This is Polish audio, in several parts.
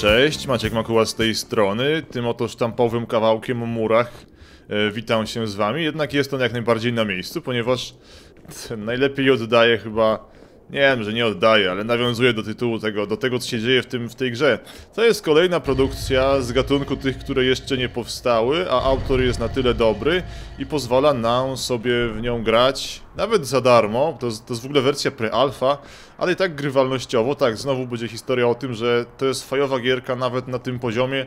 Cześć, Maciek Makuła z tej strony, tym oto sztampowym kawałkiem o murach witam się z wami, jednak jest on jak najbardziej na miejscu, ponieważ najlepiej oddaje chyba, nie wiem, że nie oddaje, ale nawiązuje do tytułu tego, do tego co się dzieje w, tym, w tej grze. To jest kolejna produkcja z gatunku tych, które jeszcze nie powstały, a autor jest na tyle dobry i pozwala nam sobie w nią grać, nawet za darmo, to to jest w ogóle wersja pre-alpha, ale i tak grywalnościowo, tak, znowu będzie historia o tym, że to jest fajowa gierka nawet na tym poziomie,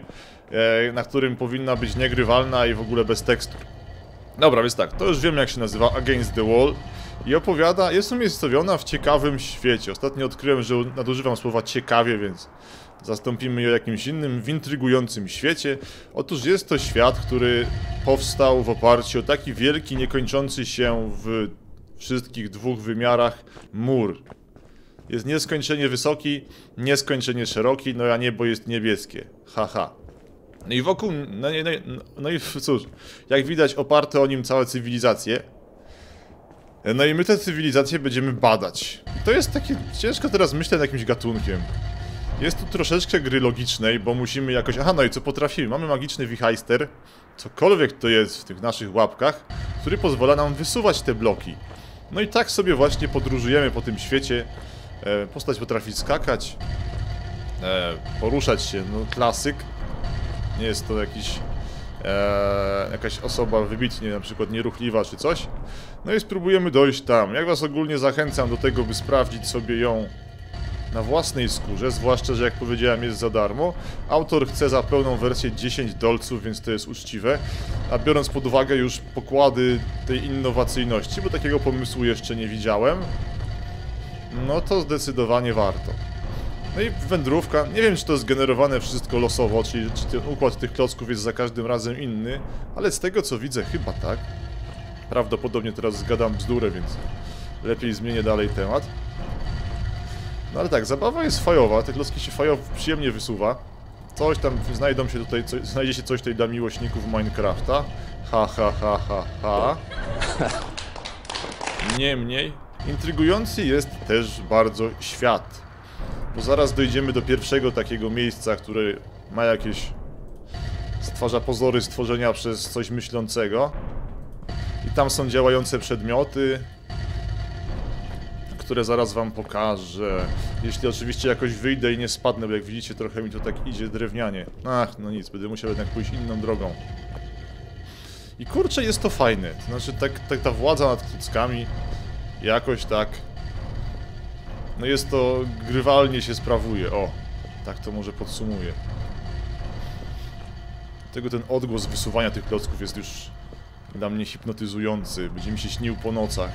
e, na którym powinna być niegrywalna i w ogóle bez tekstur. Dobra, więc tak, to już wiem jak się nazywa Against the Wall i opowiada, jest umiejscowiona w ciekawym świecie. Ostatnio odkryłem, że nadużywam słowa ciekawie, więc zastąpimy je jakimś innym, w intrygującym świecie. Otóż jest to świat, który powstał w oparciu o taki wielki, niekończący się w wszystkich dwóch wymiarach mur. Jest nieskończenie wysoki, nieskończenie szeroki, no a niebo jest niebieskie. Haha. No i wokół, no, no, no i cóż, jak widać oparte o nim całe cywilizacje. No i my tę cywilizację będziemy badać. To jest takie, ciężko teraz myśleć nad jakimś gatunkiem. Jest tu troszeczkę gry logicznej, bo musimy jakoś... Aha, no i co potrafimy? Mamy magiczny wichajster, cokolwiek to jest w tych naszych łapkach, który pozwala nam wysuwać te bloki. No i tak sobie właśnie podróżujemy po tym świecie. E, postać potrafi skakać, e, poruszać się, no klasyk. Nie jest to jakiś, e, jakaś osoba wybitnie na przykład nieruchliwa czy coś. No i spróbujemy dojść tam. Jak was ogólnie zachęcam do tego, by sprawdzić sobie ją na własnej skórze, zwłaszcza, że jak powiedziałem jest za darmo. Autor chce za pełną wersję 10 dolców, więc to jest uczciwe. A biorąc pod uwagę już pokłady tej innowacyjności, bo takiego pomysłu jeszcze nie widziałem, no to zdecydowanie warto. No i wędrówka, nie wiem czy to jest generowane wszystko losowo, czyli czy ten układ tych klocków jest za każdym razem inny, ale z tego co widzę chyba tak. Prawdopodobnie teraz zgadam bzdurę, więc lepiej zmienię dalej temat. No ale tak, zabawa jest fajowa, te klocki się fajowo przyjemnie wysuwa. Coś tam, znajdą się tutaj, co, znajdzie się coś tutaj dla miłośników Minecrafta. Ha, ha, ha, ha, ha. Niemniej, intrygujący jest też bardzo świat. Bo zaraz dojdziemy do pierwszego takiego miejsca, które ma jakieś... stwarza pozory stworzenia przez coś myślącego. Tam są działające przedmioty, które zaraz wam pokażę. Jeśli oczywiście jakoś wyjdę i nie spadnę, bo jak widzicie trochę mi to tak idzie drewnianie. Ach, no nic, będę musiał jednak pójść inną drogą. I kurczę, jest to fajne. Znaczy, tak, tak ta władza nad kuckami jakoś tak... No jest to... grywalnie się sprawuje, o. Tak to może podsumuję. Tego ten odgłos wysuwania tych klocków jest już dla mnie hipnotyzujący. Będzie mi się śnił po nocach.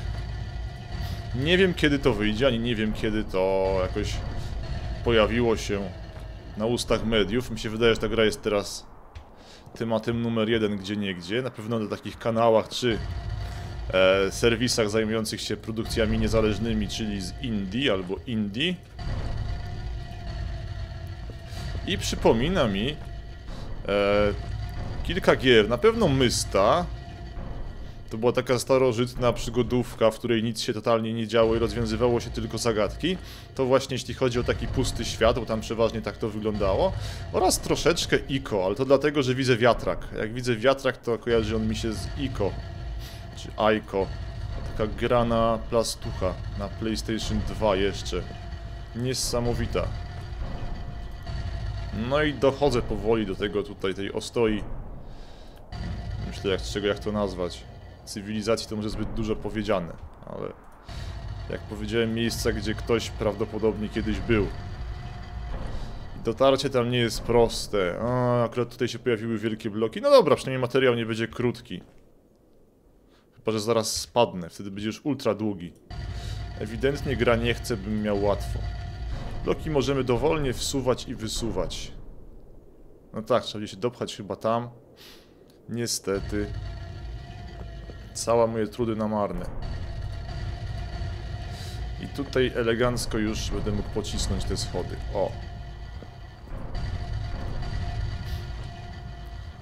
Nie wiem kiedy to wyjdzie, ani nie wiem kiedy to jakoś pojawiło się na ustach mediów. Mi się wydaje, że ta gra jest teraz tematem numer jeden gdzie niegdzie. Na pewno na takich kanałach czy e, serwisach zajmujących się produkcjami niezależnymi, czyli z Indie albo Indie. I przypomina mi e, kilka gier. Na pewno Mysta, to była taka starożytna przygodówka, w której nic się totalnie nie działo i rozwiązywało się tylko zagadki. To właśnie jeśli chodzi o taki pusty świat, bo tam przeważnie tak to wyglądało. Oraz troszeczkę Ico, ale to dlatego, że widzę wiatrak. Jak widzę wiatrak, to kojarzy on mi się z Ico. Czy Aiko. Taka gra na plastucha. Na PlayStation 2 jeszcze. Niesamowita. No i dochodzę powoli do tego tutaj, tej ostoi. Myślę, jak, czego jak to nazwać cywilizacji to może zbyt dużo powiedziane, ale jak powiedziałem, miejsca, gdzie ktoś prawdopodobnie kiedyś był. Dotarcie tam nie jest proste. A, akurat tutaj się pojawiły wielkie bloki. No dobra, przynajmniej materiał nie będzie krótki. Chyba, że zaraz spadnę, wtedy będzie już ultra długi. Ewidentnie gra nie chce, bym miał łatwo. Bloki możemy dowolnie wsuwać i wysuwać. No tak, trzeba się dopchać chyba tam. Niestety. Całe moje trudy na marne. I tutaj elegancko już będę mógł pocisnąć te schody. O.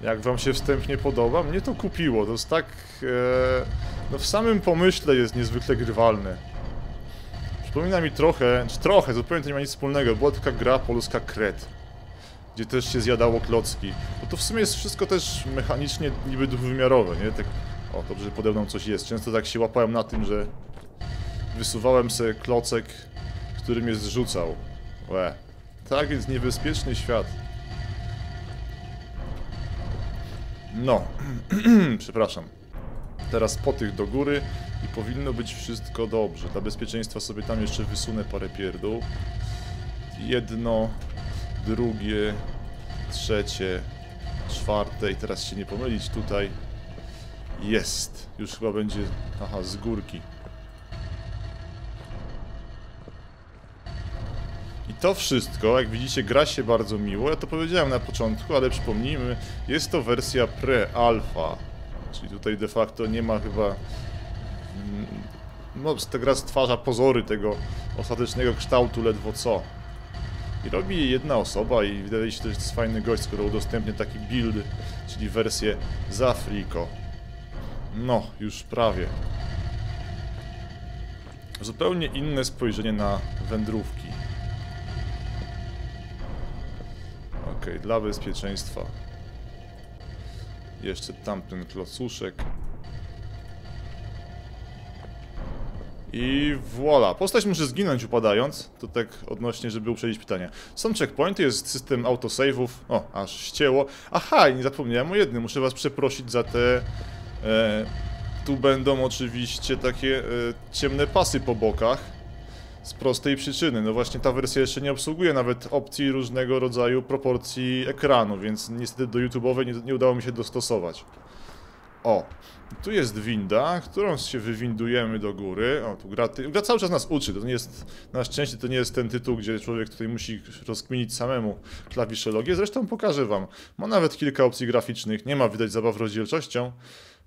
Jak wam się wstępnie podoba? Mnie to kupiło. To jest tak... E, no w samym pomyśle jest niezwykle grywalne. Przypomina mi trochę, czy trochę, zupełnie to nie ma nic wspólnego. Była taka gra polska Kret. Gdzie też się zjadało klocki. Bo to w sumie jest wszystko też mechanicznie niby dwuwymiarowe, nie? Tak... O, dobrze, że pode mną coś jest. Często tak się łapałem na tym, że wysuwałem sobie klocek, który mnie zrzucał. Łe. Tak jest niebezpieczny świat. No. Przepraszam. Teraz po tych do góry i powinno być wszystko dobrze. Dla bezpieczeństwa sobie tam jeszcze wysunę parę pierdół. Jedno, drugie, trzecie, czwarte i teraz się nie pomylić tutaj. Jest. Już chyba będzie... Aha, z górki. I to wszystko, jak widzicie, gra się bardzo miło. Ja to powiedziałem na początku, ale przypomnijmy, jest to wersja pre-alpha. Czyli tutaj de facto nie ma chyba... mm, No, ta gra stwarza pozory tego ostatecznego kształtu ledwo co. I robi je jedna osoba i wydaje się, że to jest fajny gość, skoro udostępnia taki build, czyli wersję z Afriko. No, już prawie. Zupełnie inne spojrzenie na wędrówki. Okej, dla bezpieczeństwa. Jeszcze tamten klocuszek. I voila. Postać muszę zginąć upadając. To tak odnośnie, żeby uprzedzić pytania. Są checkpointy, jest system autosave'ów. O, aż ścięło. Aha, nie zapomniałem o jednym. Muszę was przeprosić za te... E, tu będą oczywiście takie e, ciemne pasy po bokach. Z prostej przyczyny. No właśnie ta wersja jeszcze nie obsługuje nawet opcji różnego rodzaju proporcji ekranu, więc niestety do YouTube'owej nie, nie udało mi się dostosować. O, tu jest winda, którą się wywindujemy do góry. O, tu gra, gra cały czas nas uczy. To nie jest, na szczęście to nie jest ten tytuł, gdzie człowiek tutaj musi rozkminić samemu klawiszologię. Zresztą pokażę wam. Ma nawet kilka opcji graficznych. Nie ma widać zabaw rozdzielczością,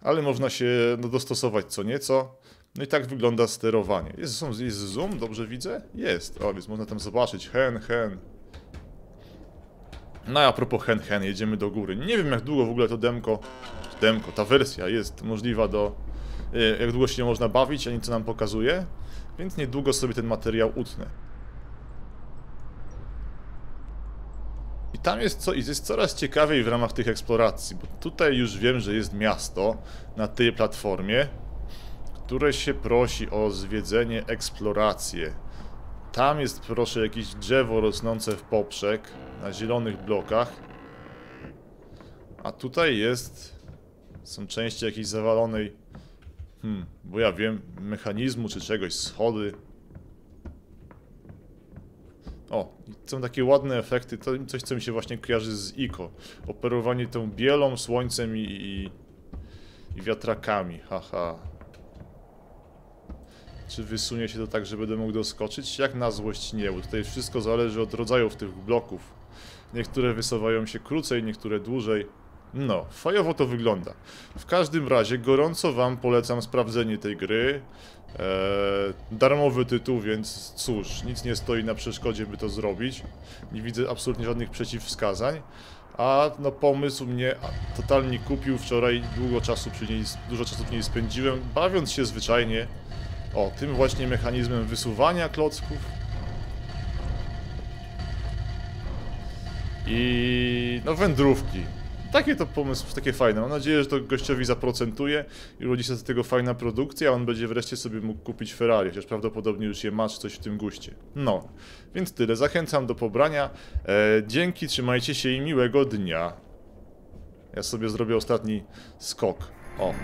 ale można się no, dostosować co nieco. No i tak wygląda sterowanie. Jest, jest zoom, dobrze widzę? Jest. O, więc można tam zobaczyć. Hen, hen. No a propos hen, hen, jedziemy do góry. Nie wiem jak długo w ogóle to demko, demko, ta wersja jest możliwa do... e, Jak długo się nie można bawić, ani co nam pokazuje. Więc niedługo sobie ten materiał utnę. Tam jest, co, jest coraz ciekawiej w ramach tych eksploracji, bo tutaj już wiem, że jest miasto na tej platformie, które się prosi o zwiedzenie, eksplorację. Tam jest, proszę, jakieś drzewo rosnące w poprzek, na zielonych blokach. A tutaj jest... Są części jakiejś zawalonej... Hmm, bo ja wiem, mechanizmu czy czegoś, schody. O, są takie ładne efekty, to coś co mi się właśnie kojarzy z ICO. Operowanie tą bielą, słońcem i, i, i wiatrakami, haha. Czy wysunie się to tak, że będę mógł doskoczyć? Jak na złość nie, bo tutaj wszystko zależy od rodzajów tych bloków. Niektóre wysuwają się krócej, niektóre dłużej. No, fajowo to wygląda. W każdym razie gorąco wam polecam sprawdzenie tej gry. Eee, darmowy tytuł, więc cóż, nic nie stoi na przeszkodzie, by to zrobić. Nie widzę absolutnie żadnych przeciwwskazań. A no pomysł mnie totalnie kupił wczoraj, długo czasu przy niej, dużo czasu przy niej spędziłem, bawiąc się zwyczajnie o, tym właśnie mechanizmem wysuwania klocków. I no wędrówki. Takie to pomysł, takie fajne. Mam nadzieję, że to gościowi zaprocentuje i urodzi się z tego fajna produkcja, a on będzie wreszcie sobie mógł kupić Ferrari, chociaż prawdopodobnie już je ma, czy coś w tym guście. No, więc tyle. Zachęcam do pobrania. E, dzięki, trzymajcie się i miłego dnia. Ja sobie zrobię ostatni skok. O.